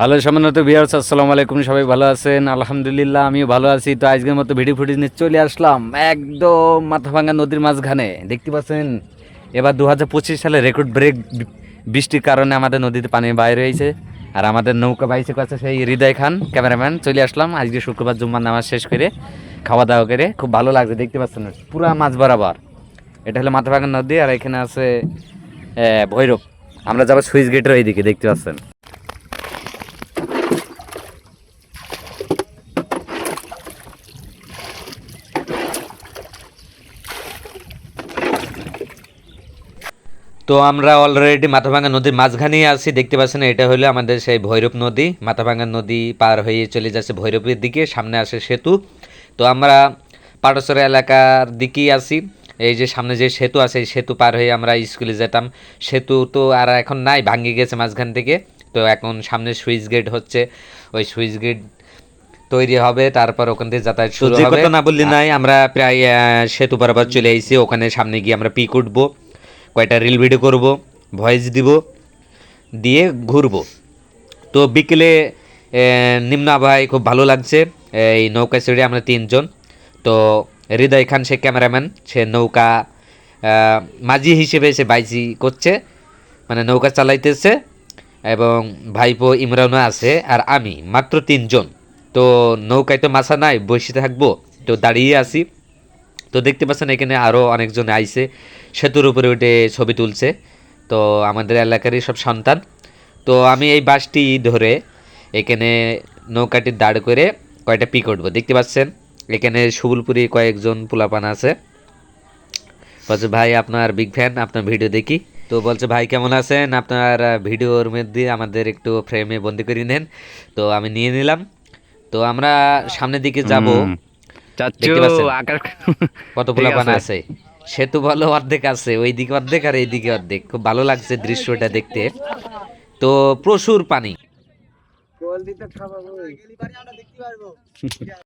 Hello, সম্মানিত viewers আসসালামু আলাইকুম, সবাই ভালো আছেন? আলহামদুলিল্লাহ, আমিও ভালো আছি। তো আজকের মতো ভিডিও ফুটেজ নিয়ে চলে আসলাম একদম মাথাভাঙ্গা নদীর মাঝখানে। দেখতে পাচ্ছেন? এবার দু হাজার পঁচিশ সালে রেকর্ড ব্রেক বৃষ্টির কারণে আমাদের নদীতে পানি বাইরে হয়েছে। আর আমাদের নৌকা বাইসে কাছে সেই হৃদয় খান, ক্যামেরাম্যান। চলে আসলাম। আজকে শুক্রবার জুম্মার নামাজ শেষ করে খাওয়া দাওয়া করে খুব ভালো লাগছে, দেখতে পাচ্ছেন? পুরা মাছ বরাবর। এটা হলো মাথাভাঙ্গা নদী, আর এখানে আছে ভৈরব। আমরা যাব সুইচ গেটের ওইদিকে, দেখতে পাচ্ছেন? তো আমরা অলরেডি মাথাভাঙ্গা নদীর মাঝখানেই আছি দেখতে পাচ্ছেন এটা হলো আমাদের সেই ভৈরব নদী। মাথাভাঙ্গা নদী পার হয়ে চলে যাচ্ছে ভৈরবের দিকে সামনে আসে সেতু। তো আমরা পাটসরা এলাকার দিকেই আছি এই যে সামনে যে সেতু আছে এই সেতু পার হয়ে আমরা স্কুলে যেতাম। সেতু তো আর এখন নাই ভাঙে গেছে মাঝখান থেকে। তো এখন সামনে সুইচ গেট হচ্ছে ওই সুইচ গেট তৈরি হবে তারপর ওখান থেকে যাতায়াত শুরু হবে। না বললি নাই আমরা প্রায় সেতু বরাবর চলে আইছি ওখানে সামনে গিয়ে আমরা পিক উঠবো। কয়টা রিল ভিডিও করব ভয়েস দিব, দিয়ে ঘুরবো। তো বিকেলে নিম্ন আবহাওয়ায় খুব ভালো লাগছে এই নৌকা চড়ে আমরা তিনজন। তো হৃদয় খান, সে ক্যামেরাম্যান সে নৌকা মাঝি হিসেবে সে বাইজি করছে মানে নৌকা চালাইতেছে, এবং ভাইপো ইমরানও আছে আর আমি, মাত্র তিনজন। তো নৌকায় তো মাছা নাই, বসে থাকব, তো দাঁড়িয়ে আছি। তো দেখতে পাচ্ছেন এখানে আরও অনেকজন আইছে সেতুর উপরে উঠে ছবি তুলছে। তো আমাদের এলাকারই সব সন্তান। তো আমি এই বাসটি ধরে এখানে নৌকাটি দাঁড় করে কয়টা পিক উঠবো। দেখতে পাচ্ছেন এখানে সুবুলপুরি কয়েকজন পোলাপান আছে। বলছে ভাই আপনার বিগ ফ্যান আপনার ভিডিও দেখি। তো বলছে ভাই কেমন আছেন? আপনার ভিডিওর মধ্যে আমাদের একটু ফ্রেমে বন্দি করে নেন। তো আমি নিয়ে নিলাম। তো আমরা সামনের দিকে যাব। দেখতে পাচ্ছেন? কত পোলাপান আছে। সেতু ভালো অর্ধেক আছে ওইদিকে অর্ধেক আর এইদিকে অর্ধেক। খুব ভালো লাগছে দৃশ্যটা দেখতে। তো প্রচুর পানি।